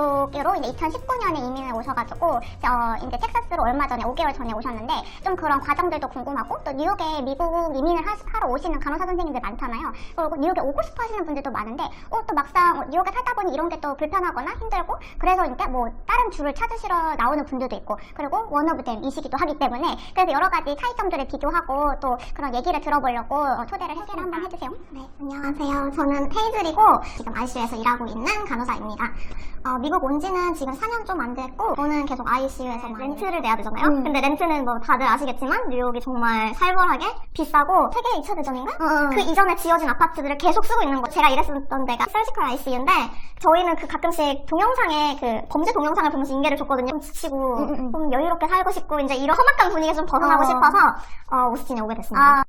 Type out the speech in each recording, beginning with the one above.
선생님이 이제 뉴욕으로 이제 2019년에 이민을 오셔가지고 어, 이제 텍사스로 얼마 전에 5개월 전에 오셨는데 좀 그런 과정들도 궁금하고 또 뉴욕에 미국 이민을 하, 러 오시는 간호사 선생님들 많잖아요. 그리고 뉴욕에 오고 싶어 하시는 분들도 많은데 어, 또 막상 어, 뉴욕에 살다 보니 이런 게 또 불편하거나 힘들고 그래서 이제 뭐 다른 주를 찾으시러 나오는 분들도 있고 그리고 원오브댐이시기도 하기 때문에 그래서 여러 가지 차이점들을 비교하고 또 그런 얘기를 들어보려고 어, 초대를 했어요. 한번 해주세요. 네, 안녕하세요. 저는 테이즐이고 지금 ICU에서 일하고 있는 간호사입니다. 어, 미국 온 지는 지금 4년 좀 안 됐고 저는 계속 ICU에서만 렌트를 내야 되잖아요. 음. 근데 렌트는 뭐 다들 아시겠지만 뉴욕이 정말 살벌하게 비싸고 세계 2차 대전인가? 그 이전에 지어진 아파트들을 계속 쓰고 있는 거. 제가 일했었던 데가 서지컬 ICU인데 저희는 그 가끔씩 동영상에 그 범죄 동영상을 보면서 인계를 줬거든요. 좀 지치고 음, 음, 음. 좀 여유롭게 살고 싶고 이제 이런 험악한 분위기에서 좀 벗어나고 어. 싶어서 어, 오스틴에 오게 됐습니다. 아,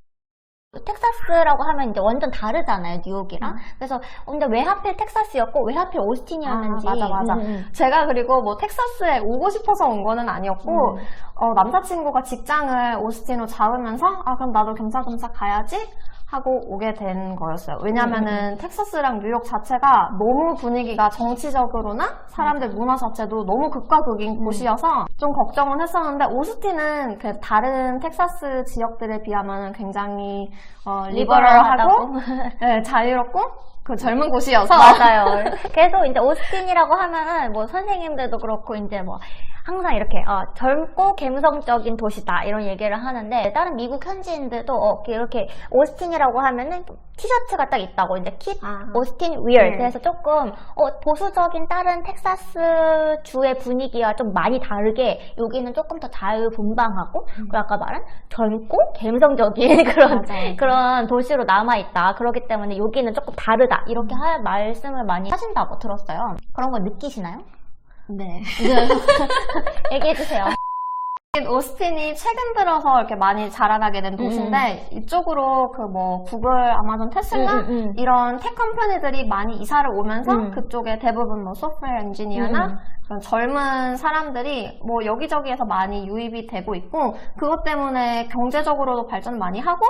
텍사스라고 하면 이제 완전 다르잖아요, 뉴욕이랑. 음. 그래서 근데 왜 하필 텍사스였고 왜 하필 오스틴이었는지. 아, 맞아, 맞아. 음, 음. 제가 그리고 뭐 텍사스에 오고 싶어서 온 거는 아니었고, 음. 어, 남자친구가 직장을 오스틴으로 잡으면서, 아, 그럼 나도 겸사겸사 가야지? 하고 오게 된 거였어요. 음, 왜냐면은 텍사스랑 뉴욕 자체가 너무 분위기가 정치적으로나 사람들 문화 자체도 너무 극과 극인 음. 곳이어서 좀 걱정은 했었는데, 오스틴은 그 다른 텍사스 지역들에 비하면 굉장히 어, 리버럴하고. 네, 자유롭고, 그 젊은 곳이어서. 맞아요. 그래서 이제 오스틴이라고 하면은 뭐 선생님들도 그렇고 이제 뭐 항상 이렇게 어, 젊고 감성적인 도시다 이런 얘기를 하는데 다른 미국 현지인들도 어, 이렇게 오스틴이라고 하면은 티셔츠가 딱 있다고 이제 킵 아. 오스틴 위얼 네. 그래서 조금 어, 보수적인 다른 텍사스 주의 분위기와 좀 많이 다르게 여기는 조금 더 자유분방하고 그리고 아까 말한 젊고 감성적인 그런 맞아요. 그런 도시로 남아 있다. 그렇기 때문에 여기는 조금 다르다. 이렇게 하, 말씀을 많이 하신다고 들었어요. 그런 거 느끼시나요? 네. 얘기해 주세요. 오스틴이 최근 들어서 이렇게 많이 자라나게 된 도시인데 이쪽으로 그 뭐 구글, 아마존, 테슬라 음, 음, 음. 이런 테크 컴퍼니들이 많이 이사를 오면서 음. 그쪽에 대부분 뭐 소프트웨어 엔지니어나 음, 음. 그런 젊은 사람들이 뭐 여기저기에서 많이 유입이 되고 있고 그것 때문에 경제적으로도 발전 많이 하고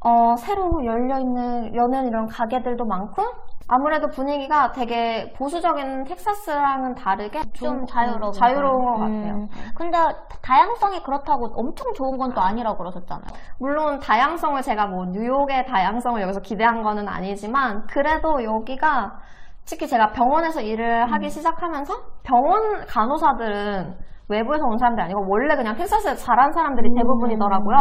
어, 새로 열려있는 여는 이런 가게들도 많고 아무래도 분위기가 되게 보수적인 텍사스랑은 다르게 좀좀 자유로운 자유로운 것 거. 같아요. 음. 근데 다양성이 그렇다고 엄청 좋은 건 또 아니라고 그러셨잖아요. 물론 다양성을 제가 뭐 뉴욕의 다양성을 여기서 기대한 거는 아니지만 그래도 여기가 특히 제가 병원에서 일을 하기 시작하면서 병원 간호사들은 외부에서 온 사람들이 아니고 원래 그냥 텍사스에 자란 사람들이 대부분이더라고요.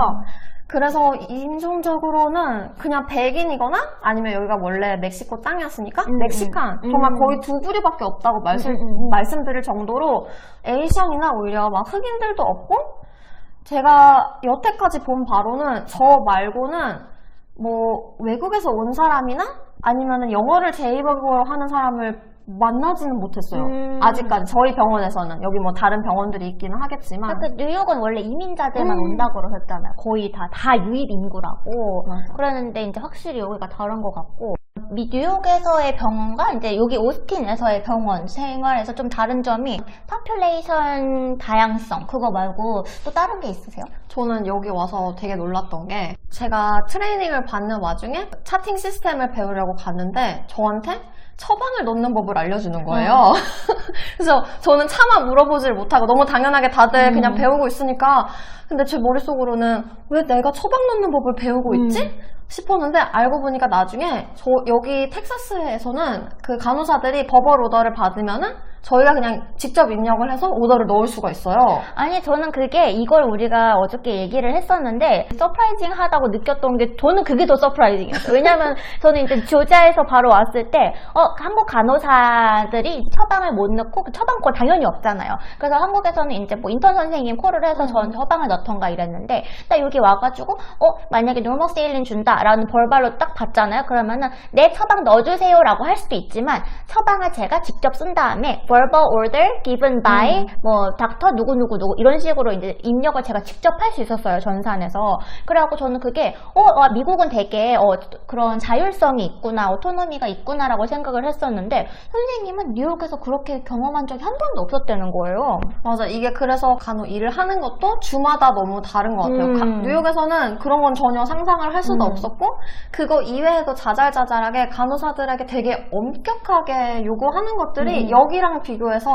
그래서 인종적으로는 그냥 백인이거나 아니면 여기가 원래 멕시코 땅이었으니까 음, 멕시칸 음. 정말 음. 거의 두 부류밖에 없다고 말씀, 음, 음, 음. 말씀드릴 정도로 에이션이나 오히려 막 흑인들도 없고 제가 여태까지 본 바로는 저 말고는 뭐 외국에서 온 사람이나 아니면 영어를 제2외국어로 하는 사람을 만나지는 못했어요. 음. 아직까지 저희 병원에서는 여기 뭐 다른 병원들이 있기는 하겠지만 그 뉴욕은 원래 이민자들만 음. 온다고 그러셨잖아요. 거의 다, 다 유입 인구라고. 맞아. 그랬는데 이제 확실히 여기가 다른 것 같고. 미 뉴욕에서의 병원과 이제 여기 오스틴에서의 병원 생활에서 좀 다른 점이 파퓰레이션 다양성 그거 말고 또 다른 게 있으세요? 저는 여기 와서 되게 놀랐던 게 제가 트레이닝을 받는 와중에 차팅 시스템을 배우려고 갔는데 저한테 처방을 넣는 법을 알려주는 거예요. 그래서 저는 차마 물어보질 못하고 너무 당연하게 다들 음. 그냥 배우고 있으니까 근데 제 머릿속으로는 왜 내가 처방 넣는 법을 배우고 음. 있지? 싶었는데 알고 보니까 나중에 저 여기 텍사스에서는 그 간호사들이 버벌 오더를 받으면은 저희가 그냥 직접 입력을 해서 오더를 넣을 수가 있어요. 아니 저는 그게 이걸 우리가 어저께 얘기를 했었는데 서프라이징하다고 느꼈던 게 저는 그게 더 서프라이징이었어요. 왜냐면 저는 이제 조지아에서 바로 왔을 때 어, 한국 간호사들이 처방을 못 넣고 그 처방권 당연히 없잖아요. 그래서 한국에서는 이제 뭐 인턴 선생님 콜을 해서 전 처방을 넣던가 이랬는데 딱 여기 와가지고 어 만약에 노모세일린 준다라는 벌발로 딱 받잖아요. 그러면은 내 처방 넣어주세요라고 할 수도 있지만 처방을 제가 직접 쓴 다음에 verbal order given by 음. 뭐 닥터 누구 누구 누구 이런 식으로 이제 입력을 제가 직접 할 수 있었어요 전산에서 그래갖고 저는 그게 어 와, 미국은 되게 어, 그런 자율성이 있구나 오토노미가 있구나라고 생각을 했었는데 선생님은 뉴욕에서 그렇게 경험한 적이 한 번도 없었다는 거예요. 맞아. 이게 그래서 간혹 일을 하는 것도 주마다 너무 다른 것 같아요. 음. 가- 뉴욕에서는 그런 건 전혀 상상을 할 수도 음. 없었고, 그거 이외에도 자잘자잘하게 간호사들에게 되게 엄격하게 요구하는 것들이 음. 여기랑 비교해서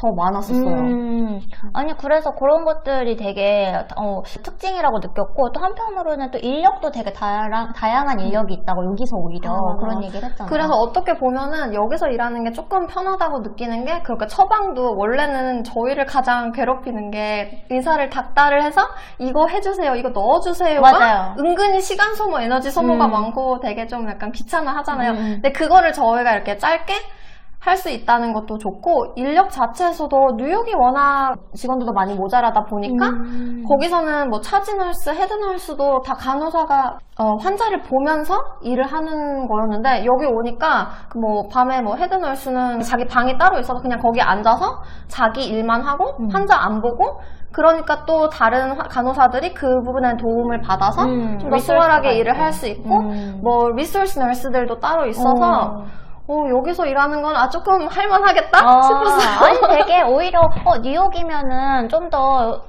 더 많았었어요. 음, 아니 그래서 그런 것들이 되게 어, 특징이라고 느꼈고 또 한편으로는 또 인력도 되게 다양, 다양한 인력이 있다고 여기서 오히려 아, 그런. 얘기를 했잖아요. 그래서 어떻게 보면은 여기서 일하는 게 조금 편하다고 느끼는 게 그렇게 처방도 원래는 저희를 가장 괴롭히는 게 의사를 닥달을 해서 이거 해주세요, 이거 넣어주세요가 맞아요. 은근히 시간 소모, 에너지 소모가 음. 많고 되게 좀 약간 귀찮아 하잖아요. 음, 음. 근데 그거를 저희가 이렇게 짧게 할 수 있다는 것도 좋고 인력 자체에서도 뉴욕이 워낙 직원들도 많이 모자라다 보니까 음. 거기서는 뭐 차지널스, 헤드널스도 다 간호사가 어, 환자를 보면서 일을 하는 거였는데 여기 오니까 그뭐 밤에 뭐 헤드널스는 자기 방이 따로 있어서 그냥 거기 앉아서 자기 일만 하고 음. 환자 안 보고 그러니까 또 다른 화- 간호사들이 그 부분에 도움을 받아서 음, 좀더 리소스가 수월하게 일을. 할 수 있고 음. 뭐 리소스 널스들도 따로 있어서 어. 어, 여기서 일하는 건 아 조금 할만하겠다 아, 싶어서 아니 되게 오히려 어, 뉴욕이면은 좀 더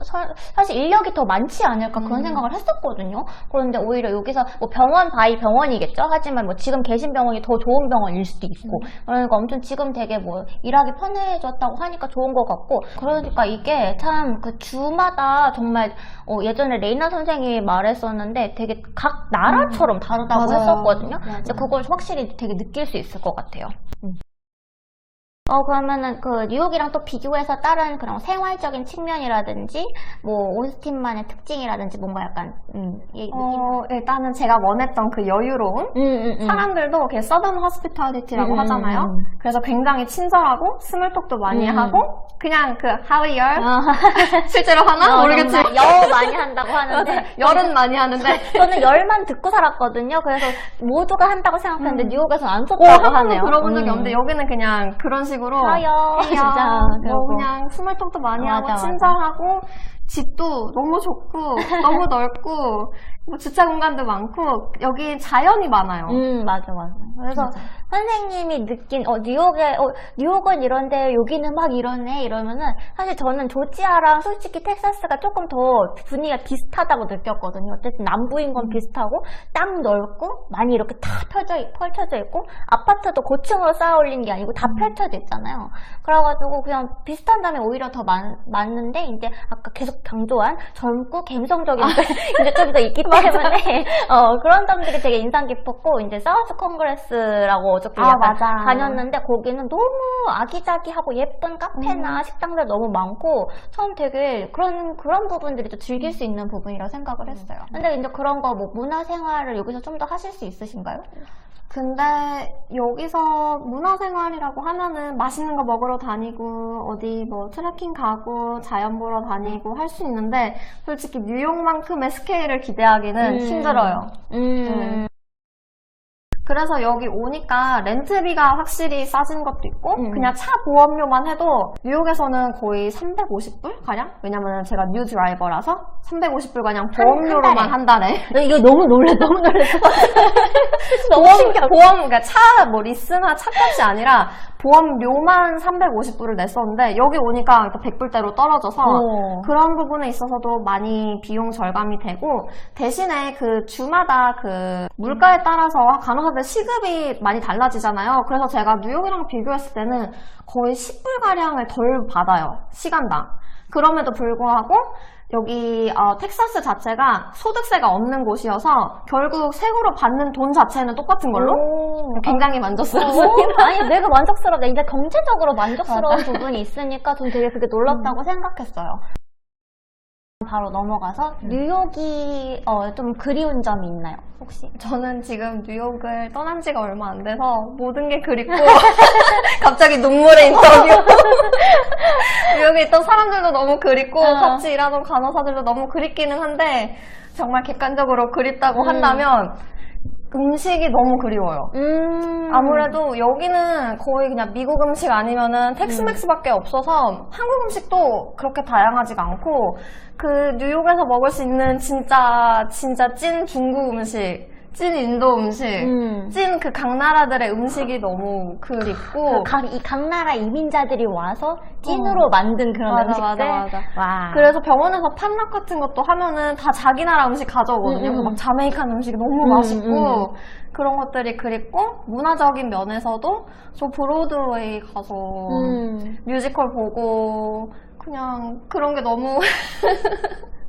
사실 인력이 더 많지 않을까 그런 음. 생각을 했었거든요. 그런데 오히려 여기서 뭐 병원 바이 병원이겠죠. 하지만 뭐 지금 계신 병원이 더 좋은 병원일 수도 있고 그러니까 엄청 지금 되게 뭐 일하기 편해졌다고 하니까 좋은 것 같고 그러니까 이게 참 그 주마다 정말 어, 예전에 레이나 선생이 말했었는데 되게 각 나라처럼 다르다고 맞아요. 했었거든요. 맞아요. 이제 그걸 확실히 되게 느낄 수 있을 것 같아요. 어, 그러면은 그 뉴욕이랑 또 비교해서 다른 그런 생활적인 측면이라든지 뭐 오스틴만의 특징이라든지 뭔가 약간 음. 어, 일단은 제가 원했던 그 여유로움 음, 음, 음. 사람들도 이렇게 서던 허스피탈리티라고 음, 하잖아요. 음, 음. 그래서 굉장히 친절하고 스몰톡도 많이 음. 하고 그냥 그 how are you? 어, 실제로 하나 어, 모르겠지만 영 많이 한다고 하는데 열은 많이 하는데 저는 열만 듣고 살았거든요. 그래서 모두가 한다고 생각했는데 음. 뉴욕에서는 안 어, 썼다고 한 번도 하네요. 들어본 적이 음. 없는데 여기는 그냥 그런 식으로 하여. 진짜 뭐. 그냥 스몰 톡도 많이 맞아, 하고 맞아. 친절하고 집도 너무 좋고 너무 넓고 뭐 주차 공간도 많고 여기 자연이 많아요. 음 맞아 맞아. 그래서 진짜. 선생님이 느낀 어 뉴욕에 어 뉴욕은 이런데 여기는 막 이러네 이러면은 사실 저는 조지아랑 솔직히 텍사스가 조금 더 분위기가 비슷하다고 느꼈거든요. 어쨌든 남부인 건 비슷하고 땅 넓고 많이 이렇게 다 있- 펼쳐져 있고 아파트도 고층으로 쌓아 올린 게 아니고 다 펼쳐져 있잖아요. 그래가지고 그냥 비슷한 다음에 오히려 더 많, 많은데 이제 아까 계속 강조한 젊고 감성적인 게 이제 좀 더 있기 때문에 어, 그런 점들이 되게 인상 깊었고 이제 사우스 콩그레스라고 어저께 아, 맞아. 다녔는데 거기는 너무 아기자기하고 예쁜 카페나 음. 식당들 너무 많고 처음 되게 그런 그런 부분들이 또 즐길 수 있는 부분이라고 생각을 했어요. 근데 이제 그런 거 뭐 문화생활을 여기서 좀 더 하실 수 있으신가요? 근데 여기서 문화생활이라고 하면은 맛있는 거 먹으러 다니고 어디 뭐 트레킹 가고 자연 보러 다니고 할 수 있는데 솔직히 뉴욕만큼의 스케일을 기대하기는 음. 힘들어요. 음. 그래서 여기 오니까 렌트비가 확실히 싸진 것도 있고 음. 그냥 차 보험료만 해도 뉴욕에서는 거의 350불 가량? 왜냐면 제가 뉴 드라이버라서 350불 가량 보험료로만 달에. 한 달에 나 이거 너무 놀래 너무 놀랐어. 너무 보험, 신기하다. 보험, 그러니까 차, 뭐, 리스나 차값이 아니라 보험료만 350불을 냈었는데, 여기 오니까 또 100불대로 떨어져서, 어. 그런 부분에 있어서도 많이 비용 절감이 되고, 대신에 그 주마다 그 물가에 따라서 간호사들 시급이 많이 달라지잖아요. 그래서 제가 뉴욕이랑 비교했을 때는 거의 10불가량을 덜 받아요. 시간당. 그럼에도 불구하고, 여기 어, 텍사스 자체가 소득세가 없는 곳이어서 결국 세후로 받는 돈 자체는 똑같은 걸로 오. 굉장히 어, 만족스럽습니다. 아니 내가 만족스럽다. 이제 경제적으로 만족스러운 부분이 있으니까 전 되게 그게 놀랍다고 생각했어요. 바로 넘어가서 뉴욕이 어, 좀 그리운 점이 있나요? 혹시? 저는 지금 뉴욕을 떠난 지가 얼마 안 돼서 모든 게 그립고 갑자기 눈물의 인터뷰. 뉴욕에 있던 사람들도 너무 그립고 어. 같이 일하던 간호사들도 너무 그립기는 한데 정말 객관적으로 그립다고 음. 한다면 음식이 너무 그리워요. 음. 아무래도 여기는 거의 그냥 미국 음식 아니면은 텍스맥스밖에 없어서 한국 음식도 그렇게 다양하지가 않고 그 뉴욕에서 먹을 수 있는 진짜 진짜 찐 중국 음식, 찐 인도 음식, 음. 찐 그 각 나라들의 음식이 너무 그립고 각, 이, 각 나라 이민자들이 와서 찐으로 만든 그런 어. 맞아, 음식들. 맞아, 맞아. 와. 그래서 병원에서 판락 같은 것도 하면은 다 자기 나라 음식 가져오거든요. 음, 음, 그래서 막 자메이칸 음식이 너무 음, 맛있고 음. 그런 것들이 그립고 문화적인 면에서도 저 브로드웨이 가서 음. 뮤지컬 보고 그냥 그런 게 너무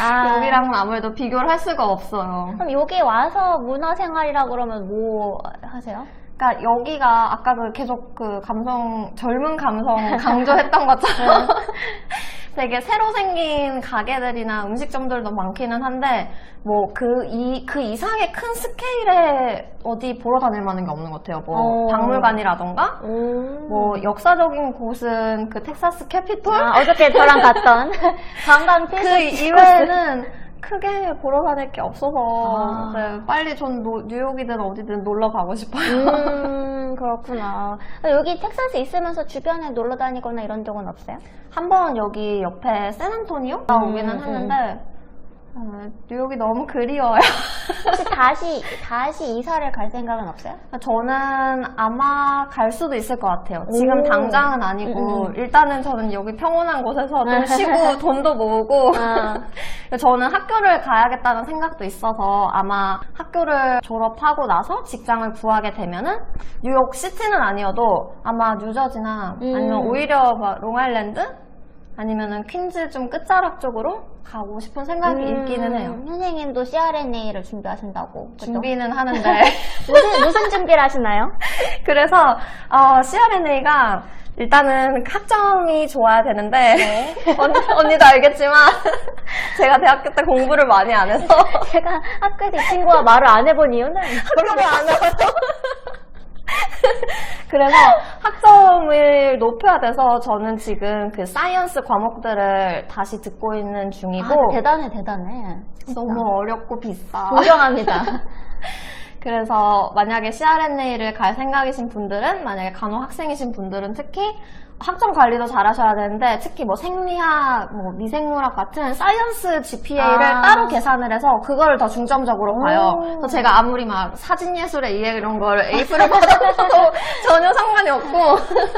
아. 여기랑은 아무래도 비교를 할 수가 없어요. 그럼 여기 와서 문화생활이라 그러면 뭐 하세요? 그러니까 여기가 아까 그 계속 그 감성 젊은 감성 강조했던 것처럼 되게 새로 생긴 가게들이나 음식점들도 많기는 한데 뭐 그 이 그 이상의 큰 스케일에 어디 보러 다닐 만한 게 없는 것 같아요. 뭐 어. 박물관이라던가 오. 뭐 역사적인 곳은 그 텍사스 캐피톨 아, 어저께 저랑 갔던 관광 그 필수 이외에는 크게 보러 다닐 게 없어서 아. 네, 빨리 전 노- 뉴욕이든 어디든 놀러 가고 싶어요. 음, 그렇구나. 여기 텍사스 있으면서 주변에 놀러 다니거나 이런 적은 없어요? 한 번 여기 옆에 샌안토니오 가 음, 오기는 음. 했는데 어, 뉴욕이 너무 그리워요. 혹시 다시, 다시 이사를 갈 생각은 없어요? 저는 아마 갈 수도 있을 것 같아요. 지금 오. 당장은 아니고 음, 음. 일단은 저는 여기 평온한 곳에서 좀 쉬고 돈도 모으고 아. 저는 학교를 가야겠다는 생각도 있어서 아마 학교를 졸업하고 나서 직장을 구하게 되면은 뉴욕 시티는 아니어도 아마 뉴저지나 음. 아니면 오히려 막 롱아일랜드 아니면은 퀸즈 좀 끝자락 쪽으로 가고 싶은 생각이 있기는 해요. 음, 선생님도 CRNA를 준비하신다고. 그죠? 준비는 하는데 무슨, 무슨 준비를 하시나요? 그래서 어, CRNA가 일단은 학점이 좋아야 되는데 언니, 언니도 알겠지만 제가 대학교 때 공부를 많이 안 해서 제가 학교에서 이 친구와 말을 안 해본 이유는 학교를 안 해서 그래서 학점을 높여야 돼서 저는 지금 그 사이언스 과목들을 다시 듣고 있는 중이고 아, 대단해, 대단해. 너무 어렵고 비싸. 존경합니다. 그래서 만약에 CRNA를 갈 생각이신 분들은 만약에 간호 학생이신 분들은 특히 학점 관리도 잘 하셔야 되는데 특히 뭐 생리학, 뭐 미생물학 같은 사이언스 GPA를 아. 따로 계산을 해서 그거를 더 중점적으로 봐요. 오. 그래서 제가 아무리 막 사진 예술의 이해 이런 걸 A프를 받아도 전혀 상관이 없고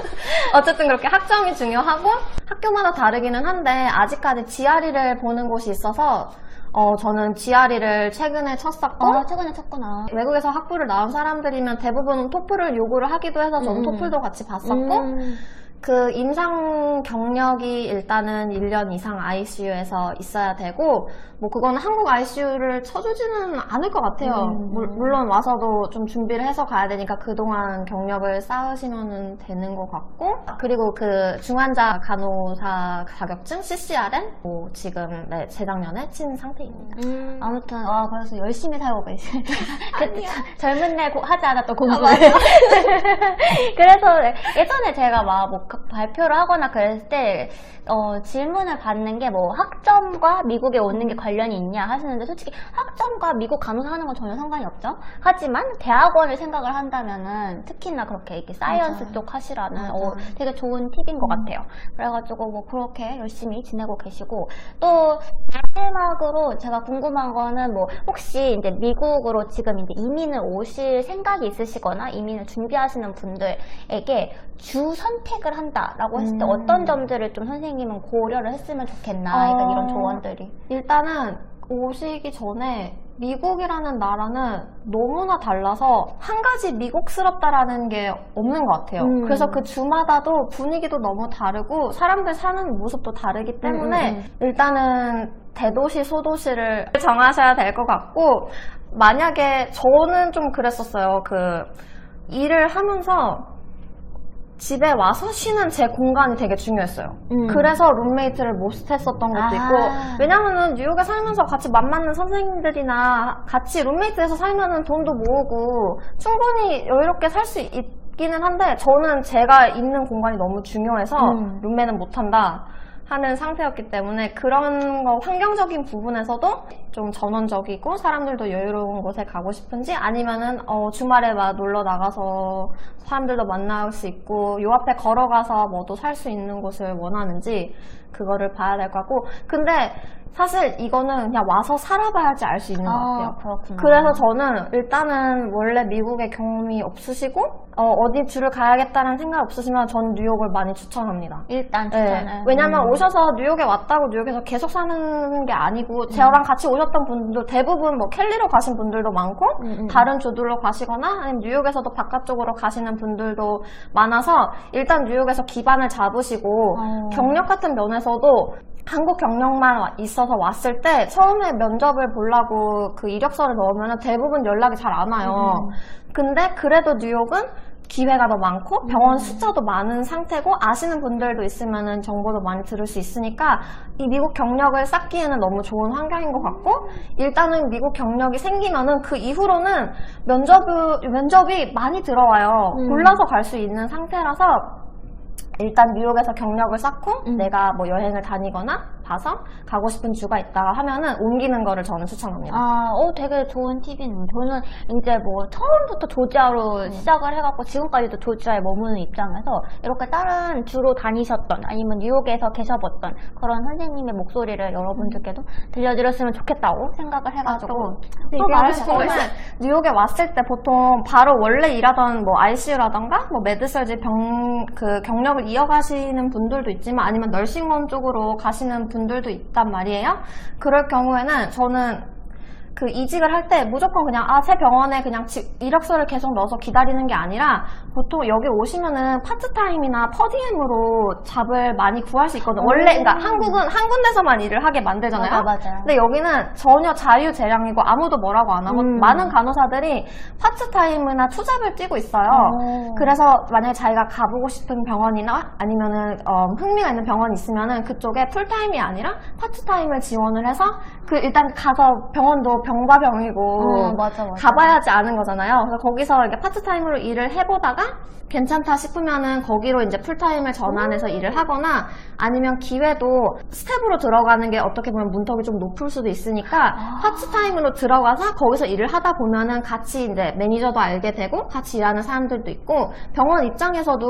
어쨌든 그렇게 학점이 중요하고 학교마다 다르기는 한데 아직까지 GRE를 보는 곳이 있어서 어, 저는 GRE를 최근에 쳤었고 어, 최근에 쳤구나. 외국에서 학부를 나온 사람들이면 대부분 토플을 요구를 하기도 해서 저는 음. 토플도 같이 봤었고 음. 그 임상 경력이 일단은 1년 이상 ICU에서 있어야 되고 뭐 그거는 한국 ICU를 쳐주지는 않을 것 같아요. 음. 물- 물론 와서도 좀 준비를 해서 가야 되니까 그동안 경력을 쌓으시면 되는 것 같고 그리고 그 중환자 간호사 자격증 CCRN 뭐 지금 네, 재작년에 친 상태입니다. 음. 아무튼 와 그래서 열심히 살고 계시. 그때 저- 젊은 날 고- 하지 않았던 공부. 아. 그래서 예전에 제가 막뭐 발표를 하거나 그랬을 때 어, 질문을 받는 게 뭐 학점과 미국에 오는 게 관련이 있냐 하시는데 솔직히 학점과 미국 간호사 하는 건 전혀 상관이 없죠. 하지만 대학원을 생각을 한다면은 특히나 그렇게 이렇게 사이언스 맞아요. 쪽 하시라는. 어, 되게 좋은 팁인 것 같아요. 그래가지고 뭐 그렇게 열심히 지내고 계시고 또 마지막으로 제가 궁금한 거는 뭐 혹시 이제 미국으로 지금 이제 이민을 오실 생각이 있으시거나 이민을 준비하시는 분들에게 주 선택을 한다라고 했을 때 음. 어떤 점들을 좀 선생님은 고려를 했으면 좋겠나 어. 약간 이런 조언들이 일단은 오시기 전에 미국이라는 나라는 너무나 달라서 한 가지 미국스럽다라는 게 없는 것 같아요. 음. 그래서 그 주마다도 분위기도 너무 다르고 사람들 사는 모습도 다르기 때문에 음, 음, 일단은 대도시 소도시를 정하셔야 될 것 같고 만약에 저는 좀 그랬었어요. 그 일을 하면서 집에 와서 쉬는 제 공간이 되게 중요했어요. 음. 그래서 룸메이트를 못 했었던 것도 아. 있고 왜냐면은 뉴욕에 살면서 같이 맘 맞는 선생님들이나 같이 룸메이트해서 살면은 돈도 모으고 충분히 여유롭게 살 수 있기는 한데 저는 제가 있는 공간이 너무 중요해서 음. 룸메는 못 한다 하는 상태였기 때문에 그런 거 환경적인 부분에서도 좀 전원적이고 사람들도 여유로운 곳에 가고 싶은지 아니면은 어, 주말에 막 놀러 나가서 사람들도 만날 수 있고 요 앞에 걸어가서 뭐도 살 수 있는 곳을 원하는지 그거를 봐야 될 것 같고. 근데 사실 이거는 그냥 와서 살아봐야지 알 수 있는 것 같아요. 그렇구나. 그래서 저는 일단은 원래 미국에 경험이 없으시고 어, 디 줄을 가야겠다는 생각 없으시면 전 뉴욕을 많이 추천합니다. 일단 네. 추천을. 왜냐면 음. 오셔서 뉴욕에 왔다고 뉴욕에서 계속 사는 게 아니고 저랑 같이 오셨던 분들 대부분 뭐 캘리로 가신 분들도 많고 음, 음. 다른 주들로 가시거나 아니면 뉴욕에서도 바깥쪽으로 가시는 분들도 많아서 일단 뉴욕에서 기반을 잡으시고 어. 경력 같은 면에서도 한국 경력만 와- 있어서 왔을 때 처음에 면접을 보려고 그 이력서를 넣으면 대부분 연락이 잘 안 와요. 근데 그래도 뉴욕은 기회가 더 많고 병원 숫자도 많은 상태고 아시는 분들도 있으면 정보도 많이 들을 수 있으니까 이 미국 경력을 쌓기에는 너무 좋은 환경인 것 같고 일단은 미국 경력이 생기면은 그 이후로는 면접 면접이 많이 들어와요. 음. 골라서 갈 수 있는 상태라서 일단 뉴욕에서 경력을 쌓고 음. 내가 뭐 여행을 다니거나 봐서 가고 싶은 주가 있다가 하면은 옮기는 거를 저는 추천합니다. 아, 어, 되게 좋은 팁이네요. 저는 이제 뭐 처음부터 조지아로 음. 시작을 해갖고 지금까지도 조지아에 머무는 입장에서 이렇게 다른 주로 다니셨던 아니면 뉴욕에서 계셔봤던 그런 선생님의 목소리를 여러분들께도 들려드렸으면 좋겠다고 생각을 해가지고 또 싶은 정말 건 뉴욕에 왔을 때 보통 바로 원래 일하던 뭐 ICU라던가 뭐 메드설지 병, 그 경력을 이어가시는 분들도 있지만 아니면 널싱홈 쪽으로 가시는 분 들도 있단 말이에요. 그럴 경우에는 저는 그 이직을 할 때 무조건 그냥 아 새 병원에 그냥 지- 이력서를 계속 넣어서 기다리는 게 아니라 보통 여기 오시면은 파트타임이나 퍼디엠으로 잡을 많이 구할 수 있거든 요. 원래 그러니까 한국은 한 군데서만 일을 하게 만들잖아요. 맞아, 맞아. 근데 여기는 전혀 자유재량이고 아무도 뭐라고 안 하고 음. 많은 간호사들이 파트타임이나 투잡을 뛰고 있어요. 오. 그래서 만약에 자기가 가보고 싶은 병원이나 아니면은 어, 흥미가 있는 병원이 있으면은 그쪽에 풀타임이 아니라 파트타임을 지원을 해서 그 일단 가서 병원도 병과 병이고 어, 맞아, 맞아. 가봐야지 아는 거잖아요. 그래서 거기서 이렇게 파트타임으로 일을 해보다가 괜찮다 싶으면은 거기로 이제 풀타임을 전환해서 일을 하거나 아니면 기회도 스텝으로 들어가는 게 어떻게 보면 문턱이 좀 높을 수도 있으니까 파트타임으로 들어가서 거기서 일을 하다 보면은 같이 이제 매니저도 알게 되고 같이 일하는 사람들도 있고 병원 입장에서도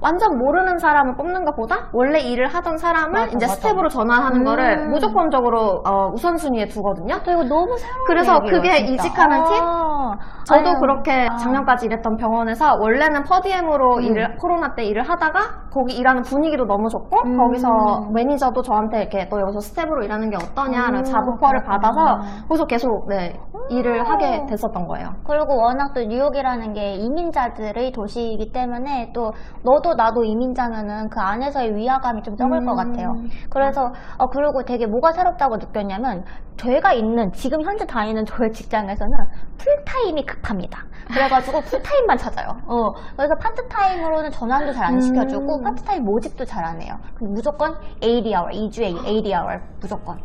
완전 모르는 사람을 뽑는 것보다 원래 일을 하던 사람을 맞아, 이제 맞아. 스텝으로 전환하는 음. 거를 무조건적으로 어, 우선순위에 두거든요. 저 이거 너무 새로운 그래서 얘기예요, 그게 진짜. 이직하는 팁? 아, 저도 아유, 그렇게 아. 작년까지 일했던 병원에서 원래는 퍼디엠으로 음. 일을 코로나 때 일을 하다가 거기 일하는 분위기도 너무 좋고 음. 거기서 매니저도 저한테 이렇게 너 여기서 스텝으로 일하는 게 어떠냐라는 음, 그렇구나. 받아서 거기서 계속 네, 일을 하게 됐었던 거예요. 그리고 워낙 또 뉴욕이라는 게 이민자들의 도시이기 때문에 또 너도 나도 이민자면은 그 안에서의 위화감이 좀 적을 음. 것 같아요. 그래서 어 그리고 되게 뭐가 새롭다고 느꼈냐면 저희가 있는 지금 현재 다니는 저의 직장에서는 풀타임이 급합니다. 그래가지고 풀타임만 찾아요. 어 그래서 파트타임으로는 전환도 잘안 음. 시켜주고 파트타임 모집도 잘 안 해요. 무조건 80hour, 2주에 80hour 무조건.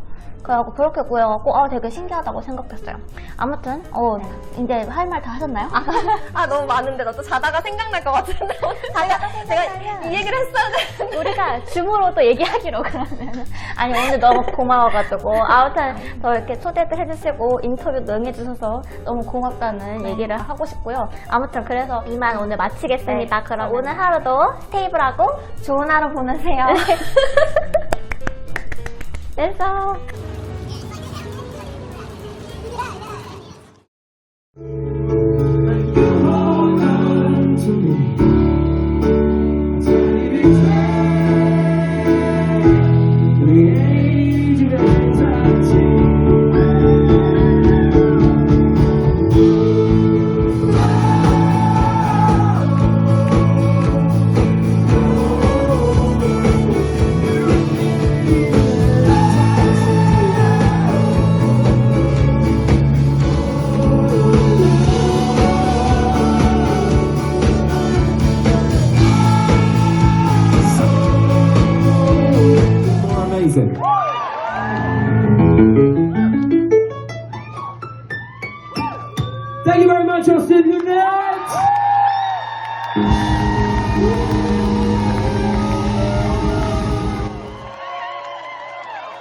그래갖고 그렇게 구해갖고 아 되게 신기하다고 생각했어요. 아무튼 어 이제 할 말 다 하셨나요? 아 너무 많은데 나 또 자다가 생각날 것 같은데 제가, 제가 이 얘기를 했어야 되는데 우리가 줌으로 또 얘기하기로 그러면 아니 오늘 너무 고마워가지고 아무튼 더 이렇게 초대도 해주시고 인터뷰도 응해주셔서 너무 고맙다는 얘기를 하고 싶고요. 아무튼 그래서 이만 오늘 마치겠습니다. 네, 그럼 저는- 오늘 하루도 스테이블하고 좋은 하루 보내세요. 그래서